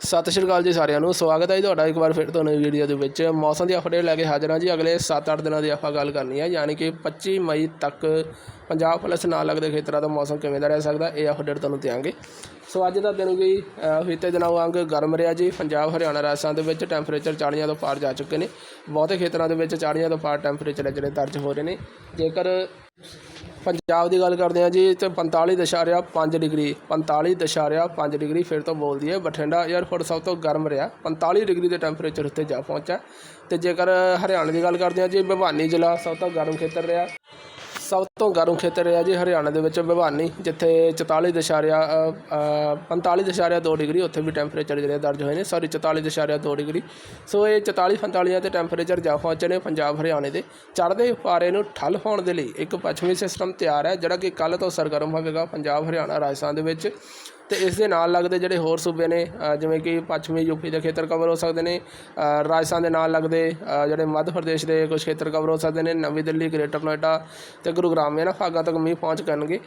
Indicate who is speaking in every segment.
Speaker 1: ਸਤਿ ਸ਼੍ਰੀ ਅਕਾਲ ਜੀ ਸਾਰਿਆਂ ਨੂੰ, ਸਵਾਗਤ ਹੈ ਜੀ ਤੁਹਾਡਾ ਇੱਕ ਵਾਰ ਫਿਰ ਤੋਂ ਨਵੀਂ ਵੀਡੀਓ ਦੇ ਵਿੱਚ। ਮੌਸਮ ਦੀ ਅਪਡੇਟ ਲੈ ਕੇ ਹਾਜ਼ਰ ਹਾਂ ਜੀ, ਅਗਲੇ 7-8 ਦਿਨਾਂ ਦੀ ਆਪਾਂ ਗੱਲ ਕਰਨੀ ਹੈ, ਯਾਨੀ ਕਿ 25 ਮਈ ਤੱਕ ਪੰਜਾਬ ਪਲੱਸ ਨਾਲ ਲੱਗਦੇ ਖੇਤਰਾਂ ਦਾ ਮੌਸਮ ਕਿਵੇਂ ਦਾ ਰਹਿ ਸਕਦਾ, ਇਹ ਅਪਡੇਟ ਤੁਹਾਨੂੰ ਦਿਆਂਗੇ। ਸੋ ਅੱਜ ਦਾ ਦਿਨ ਵੀ ਬੀਤੇ ਦਿਨਾਂ ਵਾਂਗ ਗਰਮ ਰਿਹਾ ਜੀ, ਪੰਜਾਬ, ਹਰਿਆਣਾ ਰਾਜਸਥਾਨ ਦੇ ਵਿੱਚ ਟੈਂਪਰੇਚਰ 40 ਤੋਂ ਪਾਰ ਜਾ ਚੁੱਕੇ ਨੇ। ਬਹੁਤੇ ਖੇਤਰਾਂ ਦੇ ਵਿੱਚ 40 ਤੋਂ ਪਾਰ ਟੈਂਪਰੇਚਰ ਹੈ ਜਿਹੜੇ ਦਰਜ ਹੋ ਰਹੇ ਨੇ। ਜੇਕਰ ਪੰਜਾਬ ਦੀ ਗੱਲ ਕਰਦੇ ਹਾਂ ਜੀ ਤੇ 45.5 ਡਿਗਰੀ। 45.5 ਡਿਗਰੀ, ਫਿਰ ਤੋਂ ਬੋਲਦੀ ਹੈ, ਬਠਿੰਡਾ 에ਅਰਪੋਰਟ ਸਭ ਤੋਂ ਗਰਮ ਰਿਹਾ। 45 ਡਿਗਰੀ ਦੇ ਟੈਂਪਰੇਚਰ ਉੱਤੇ ਜਾ ਪਹੁੰਚਿਆ। ਤੇ ਜੇਕਰ ਹਰਿਆਣਾ ਦੀ ਗੱਲ ਕਰਦੇ ਹਾਂ ਜੀ, ਭਿਵਾਨੀ ਜ਼ਿਲ੍ਹਾ ਸਭ ਤੋਂ ਗਰਮ ਖੇਤਰ ਰਿਹਾ। ਸਭ ਤੋਂ ਗਰਮ ਖੇਤਰ ਹੈ ਜੀ ਹਰਿਆਣਾ ਦੇ ਵਿੱਚ ਭਿਵਾਨੀ, ਜਿੱਥੇ 44 ਦਸ਼ਾਰਿਆ 45 ਦਸ਼ਾਰਿਆ 2 ਡਿਗਰੀ, ਉੱਥੇ ਵੀ ਟੈਂਪਰੇਚਰ ਜਿਹੜੇ ਦਰਜ ਹੋਏ ਨੇ ਸੌਰੀ 44 ਦਸ਼ਾਰਿਆ 2 ਡਿਗਰੀ। ਸੋ ਇਹ 44 45 ਤੇ ਟੈਂਪਰੇਚਰ ਜਾ ਪਹੁੰਚੇ ਨੇ ਪੰਜਾਬ, ਹਰਿਆਣੇ ਦੇ। ਚੜ੍ਹਦੇ ਪਾਰੇ ਨੂੰ ਠੱਲ ਪਾਉਣ ਦੇ ਲਈ ਇੱਕ ਪੱਛਮੀ ਸਿਸਟਮ ਤਿਆਰ ਹੈ, ਜਿਹੜਾ ਕਿ ਕੱਲ ਤੋਂ ਸਰਗਰਮ ਹੋਵੇਗਾ ਪੰਜਾਬ, ਹਰਿਆਣਾ, ਰਾਜਸਥਾਨ ਦੇ ਵਿੱਚ। ਅਤੇ ਇਸ ਦੇ ਨਾਲ ਲੱਗਦੇ ਜਿਹੜੇ ਹੋਰ ਸੂਬੇ ਨੇ ਜਿਵੇਂ ਕਿ ਪੱਛਮੀ ਯੂਪੀ ਦੇ ਖੇਤਰ ਕਵਰ ਹੋ ਸਕਦੇ ਨੇ ਰਾਜਸਥਾਨ ਦੇ ਨਾਲ ਲੱਗਦੇ ਜਿਹੜੇ ਮੱਧ ਪ੍ਰਦੇਸ਼ ਦੇ ਕੁਝ ਖੇਤਰ ਕਵਰ ਹੋ ਸਕਦੇ ਨੇ, ਨਵੀਂ ਦਿੱਲੀ ਗ੍ਰੇਟਰ ਨੋਇਡਾ ਅਤੇ ਗੁਰੂਗ੍ਰਾਮ ਇਹਨਾਂ ਭਾਗਾਂ ਤੱਕ ਮੀਂਹ ਪਹੁੰਚ ਕਰਨਗੇ।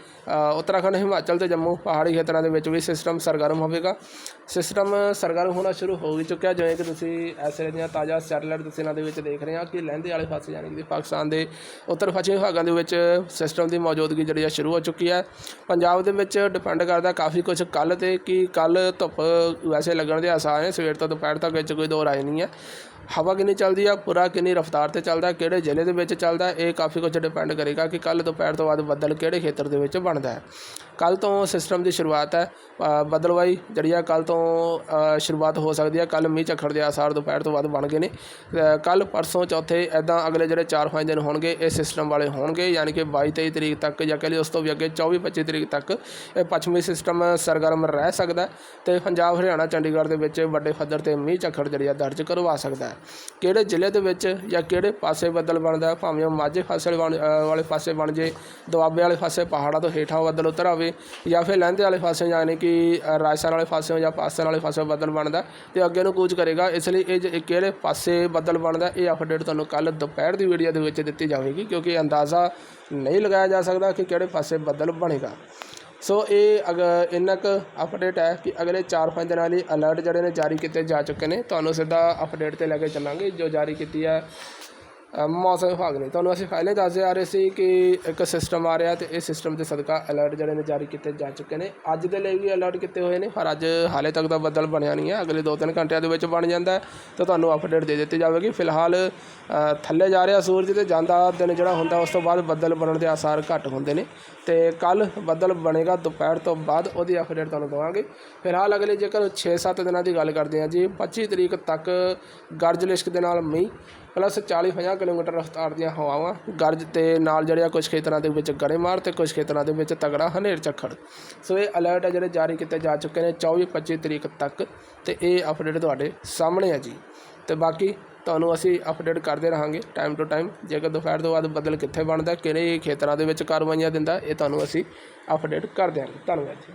Speaker 1: ਉੱਤਰਾਖੰਡ, ਹਿਮਾਚਲ ਤੇ ਜੰਮੂ ਪਹਾੜੀ ਖੇਤਰਾਂ ਦੇ ਵਿੱਚ ਵੀ ਸਿਸਟਮ ਸਰਗਰਮ ਹੋਵੇਗਾ। ਸਿਸਟਮ ਸਰਗਰਮ ਹੋਣਾ ਸ਼ੁਰੂ ਹੋ ਵੀ ਚੁੱਕਿਆ, ਜਿਵੇਂ ਕਿ ਤੁਸੀਂ ਇਸ ਵੇਲੇ ਦੀਆਂ ਤਾਜ਼ਾ ਸੈਟਲਾਈਟ ਤਸਵੀਰਾਂ ਦੇ ਵਿੱਚ ਦੇਖ ਰਹੇ ਹਾਂ ਕਿ ਲਹਿੰਦੇ ਵਾਲੇ ਪਾਸੇ ਯਾਨੀ ਕਿ ਪਾਕਿਸਤਾਨ ਦੇ ਉੱਤਰ ਪੱਛਮੀ ਭਾਗਾਂ ਦੇ ਵਿੱਚ ਸਿਸਟਮ ਦੀ ਮੌਜੂਦਗੀ ਜਿਹੜੀ ਆ ਸ਼ੁਰੂ ਹੋ ਚੁੱਕੀ ਹੈ। ਪੰਜਾਬ ਦੇ ਵਿੱਚ ਡਿਪੈਂਡ ਕਰਦਾ ਕਾਫੀ ਕੁਝ ਕੱਲ੍ਹ ਤੇ ਕਿ ਕੱਲ੍ਹ ਧੁੱਪ ਵੈਸੇ ਲੱਗਣ ਦੇ ਆਸਾਰ ਨੇ ਸਵੇਰ ਤੋਂ ਦੁਪਹਿਰ ਤੱਕ ਵਿੱਚ ਕੋਈ ਦੋ ਰਾਏ ਨਹੀਂ ਹੈ। ਹਵਾ ਕਿੰਨੀ ਚੱਲਦੀ ਆ ਪੂਰਾ ਕਿੰਨੀ ਰਫ਼ਤਾਰ ਤੇ ਚੱਲਦਾ ਕਿਹੜੇ ਜ਼ਿਲ੍ਹੇ ਦੇ ਵਿੱਚ ਚੱਲਦਾ ਇਹ ਕਾਫੀ ਕੁਝ ਡਿਪੈਂਡ ਕਰੇਗਾ ਕਿ ਕੱਲ ਦੁਪਹਿਰ ਤੋਂ ਬਾਅਦ ਬੱਦਲ ਕਿਹੜੇ ਖੇਤਰ ਦੇ ਵਿੱਚ ਬਣਦਾ ਹੈ। ਕੱਲ ਤੋਂ ਸਿਸਟਮ ਦੀ ਸ਼ੁਰੂਆਤ ਹੈ ਅ, ਬੱਦਲਵਾਈ ਜਿਹੜੀ ਆ ਕੱਲ ਤੋਂ ਸ਼ੁਰੂਆਤ ਹੋ ਸਕਦੀ ਹੈ ਕੱਲ ਮੀਂਹ ਝੱਖੜ ਦੇ ਆਸਾਰ ਦੁਪਹਿਰ ਤੋਂ ਬਾਅਦ ਬਣ ਗਏ ਨੇ। ਕੱਲ ਪਰਸੋਂ ਚੌਥੇ ਐਦਾਂ ਅਗਲੇ ਜਿਹੜੇ 4-5 ਦਿਨ ਹੋਣਗੇ ਇਹ ਸਿਸਟਮ ਵਾਲੇ ਹੋਣਗੇ ਯਾਨੀ ਕਿ 22-23 ਤਰੀਕ ਤੱਕ ਜਾਂ ਕਹਿ ਲਈ ਉਸ ਤੋਂ ਵੀ ਅੱਗੇ 24-25 ਤਰੀਕ ਤੱਕ ਇਹ ਪੱਛਮੀ ਸਿਸਟਮ ਗਰਮ ਰਹਿ ਸਕਦਾ ਹੈ ਤੇ ਪੰਜਾਬ, ਹਰਿਆਣਾ, ਚੰਡੀਗੜ੍ਹ ਦੇ ਵਿੱਚ ਵੱਡੇ ਪੱਧਰ ਤੇ ਮੀਂਹ ਝੱਖੜ ਜਿਹੜੀ ਆ ਦਰਜ ਕਰਵਾ ਸਕਦਾ ਹੈ। ਕਿਹੜੇ ਜ਼ਿਲ੍ਹੇ ਦੇ ਵਿੱਚ ਜਾਂ ਕਿਹੜੇ ਪਾਸੇ ਬੱਦਲ ਬਣਦਾ ਭਾਵੇਂ ਉਹ ਮਾਝੇ ਫਸਲ ਬਣ ਵਾਲੇ ਪਾਸੇ ਬਣ ਜੇ ਦੁਆਬੇ ਵਾਲੇ ਪਾਸੇ ਪਹਾੜਾਂ ਤੋਂ ਹੇਠਾਂ ਬੱਦਲ ਉਤਰ ਆਵੇ ਜਾਂ ਫਿਰ ਲਹਿੰਦੇ ਵਾਲੇ ਪਾਸੇ ਯਾਨੀ ਕਿ ਰਾਜਸਥਾਨ ਵਾਲੇ ਪਾਸੇ ਜਾਂ ਪਾਕਿਸਤਾਨ ਵਾਲੇ ਪਾਸੇ ਬੱਦਲ ਬਣਦਾ ਤੇ ਅੱਗੇ ਨੂੰ ਕੂਚ ਕਰੇਗਾ। ਇਸ ਲਈ ਇਹ ਜ- ਇਹ ਕਿਹੜੇ ਪਾਸੇ ਬੱਦਲ ਬਣਦਾ ਇਹ ਅਪਡੇਟ ਤੁਹਾਨੂੰ ਕੱਲ ਦੁਪਹਿਰ ਦੀ ਵੀਡੀਓ ਦੇ ਵਿੱਚ ਦਿੱਤੀ ਜਾਵੇਗੀ ਕਿਉਂਕਿ ਅੰਦਾਜ਼ਾ ਨਹੀਂ ਲਗਾਇਆ ਜਾ ਸਕਦਾ ਕਿ ਕਿਹੜੇ ਪਾਸੇ ਬੱਦਲ ਬਣੇਗਾ। ਸੋ ਇਹ ਅਗ ਇੰਨਾ ਕੁ ਅਪਡੇਟ ਹੈ ਕਿ ਅਗਲੇ 4-5 ਦਿਨਾਂ ਲਈ ਅਲਰਟ ਜਿਹੜੇ ਨੇ ਜਾਰੀ ਕੀਤੇ ਜਾ ਚੁੱਕੇ ਨੇ, ਤੁਹਾਨੂੰ ਸਿੱਧਾ ਅਪਡੇਟ ਤੇ ਲੈ ਕੇ ਚੱਲਾਂਗੇ। ਜੋ ਜਾਰੀ ਕੀਤੀ ਹੈ ਮੌਸਮ ਵਿਭਾਗ ਨੇ। ਤੁਹਾਨੂੰ ਅਸੀਂ ਪਹਿਲੇ ਦੱਸਦੇ ਆ ਰਹੇ ਸੀ ਕਿ ਇੱਕ ਸਿਸਟਮ ਆ ਰਿਹਾ ਤੇ ਇਹ ਸਿਸਟਮ ਦੇ ਸਦਕਾ ਅਲਰਟ ਜਿਹੜੇ ਨੇ ਜਾਰੀ ਕੀਤੇ ਜਾ ਚੁੱਕੇ ਨੇ। ਅੱਜ ਦੇ ਲਈ ਵੀ ਅਲਰਟ ਕੀਤੇ ਹੋਏ ਨੇ, ਪਰ ਅੱਜ ਹਾਲੇ ਤੱਕ ਦਾ ਬੱਦਲ ਬਣਿਆ ਨਹੀਂ ਹੈ। ਅਗਲੇ 2-3 ਘੰਟਿਆਂ ਦੇ ਵਿੱਚ ਬਣ ਜਾਂਦਾ ਤਾਂ ਤੁਹਾਨੂੰ ਅਪਡੇਟ ਦੇ ਦਿੱਤੀ ਜਾਵੇਗੀ। ਫਿਲਹਾਲ ਥੱਲੇ ਜਾ ਰਿਹਾ ਸੂਰਜ ਤੇ ਜਾਂਦਾ ਦਿਨ ਜਿਹੜਾ ਹੁੰਦਾ, ਉਸ ਤੋਂ ਬਾਅਦ ਬੱਦਲ ਬਣਨ ਦੇ ਆਸਾਰ ਘੱਟ ਹੁੰਦੇ ਨੇ। ਤੇ ਕੱਲ ਬੱਦਲ ਬਣੇਗਾ ਦੁਪਹਿਰ ਤੋਂ ਬਾਅਦ, ਉਹਦੀ ਅਪਡੇਟ ਤੁਹਾਨੂੰ ਦਵਾਂਗੇ। ਫਿਲਹਾਲ ਅਗਲੇ ਜੇਕਰ 6-7 ਦਿਨਾਂ ਦੀ ਗੱਲ ਕਰਦੇ ਹਾਂ ਜੀ 25 ਤਰੀਕ ਤੱਕ ਗਰਜ ਲਿਸ਼ਕ ਦੇ ਨਾਲ ਮੀਂਹ ਪਲੱਸ 40-50 ਕਿਲੋਮੀਟਰ ਰਫ਼ਤਾਰ ਦੀਆਂ ਹਵਾਵਾਂ, ਗਰਜ ਤੇ ਨਾਲ ਜਿਹੜੇ ਆ ਕੁਝ ਖੇਤਰਾਂ ਦੇ ਵਿੱਚ ਗੜੇਮਾਰ ਤੇ ਕੁਝ ਖੇਤਰਾਂ ਦੇ ਵਿੱਚ ਤਗੜਾ ਹਨੇਰ ਝੱਖੜ ਸੋ ਇਹ ਅਲਰਟ ਹੈ ਜਿਹੜੇ ਜਾਰੀ ਕੀਤੇ ਜਾ ਚੁੱਕੇ ਨੇ 24-25 ਤਰੀਕ ਤੱਕ ਤੇ ਇਹ ਅਪਡੇਟ ਤੁਹਾਡੇ ਸਾਹਮਣੇ ਹੈ ਜੀ। ਤੇ ਬਾਕੀ ਤੁਹਾਨੂੰ ਅਸੀਂ ਅਪਡੇਟ ਕਰਦੇ ਰਹਾਂਗੇ ਟਾਈਮ ਟੂ ਟਾਈਮ ਜੇਕਰ ਦੁਪਹਿਰ ਤੋਂ ਬਾਅਦ ਬੱਦਲ ਕਿੱਥੇ ਬਣਦਾ, ਕਿਹੜੇ ਖੇਤਰਾਂ ਦੇ ਵਿੱਚ ਕਾਰਵਾਈਆਂ ਦਿੰਦਾ, ਇਹ ਤੁਹਾਨੂੰ ਅਸੀਂ ਅਪਡੇਟ ਕਰ ਦਿਆਂਗੇ ਧੰਨਵਾਦ ਜੀ।